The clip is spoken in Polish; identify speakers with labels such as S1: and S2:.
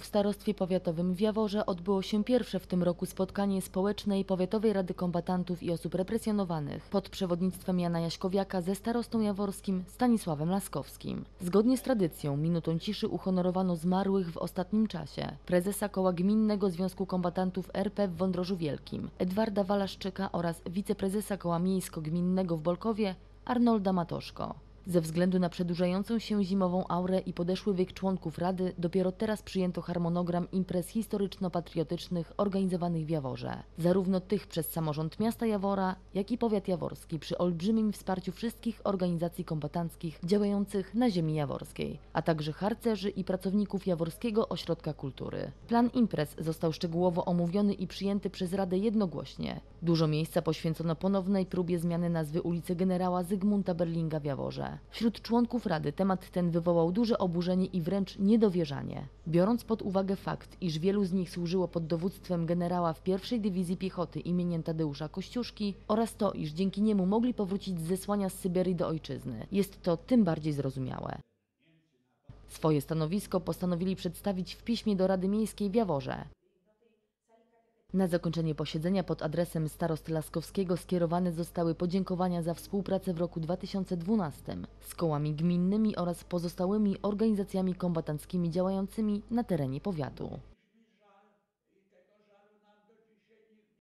S1: W starostwie powiatowym w Jaworze odbyło się pierwsze w tym roku spotkanie Społecznej Powiatowej Rady Kombatantów i Osób Represjonowanych pod przewodnictwem Jana Jaśkowiaka ze starostą jaworskim Stanisławem Laskowskim. Zgodnie z tradycją minutą ciszy uhonorowano zmarłych w ostatnim czasie prezesa Koła Gminnego Związku Kombatantów RP w Wądrożu Wielkim, Edwarda Walaszczyka oraz wiceprezesa Koła Miejsko-Gminnego w Bolkowie Arnolda Matoszko. Ze względu na przedłużającą się zimową aurę i podeszły wiek członków Rady, dopiero teraz przyjęto harmonogram imprez historyczno-patriotycznych organizowanych w Jaworze. Zarówno tych przez samorząd miasta Jawora, jak i powiat jaworski przy olbrzymim wsparciu wszystkich organizacji kombatanckich działających na ziemi jaworskiej, a także harcerzy i pracowników Jaworskiego Ośrodka Kultury. Plan imprez został szczegółowo omówiony i przyjęty przez Radę jednogłośnie. Dużo miejsca poświęcono ponownej próbie zmiany nazwy ulicy generała Zygmunta Berlinga w Jaworze. Wśród członków Rady temat ten wywołał duże oburzenie i wręcz niedowierzanie. Biorąc pod uwagę fakt, iż wielu z nich służyło pod dowództwem generała w pierwszej dywizji piechoty imieniem Tadeusza Kościuszki oraz to, iż dzięki niemu mogli powrócić z zesłania z Syberii do ojczyzny, jest to tym bardziej zrozumiałe. Swoje stanowisko postanowili przedstawić w piśmie do Rady Miejskiej w Jaworze. Na zakończenie posiedzenia pod adresem starosty Laskowskiego skierowane zostały podziękowania za współpracę w roku 2012 z kołami gminnymi oraz pozostałymi organizacjami kombatanckimi działającymi na terenie powiatu.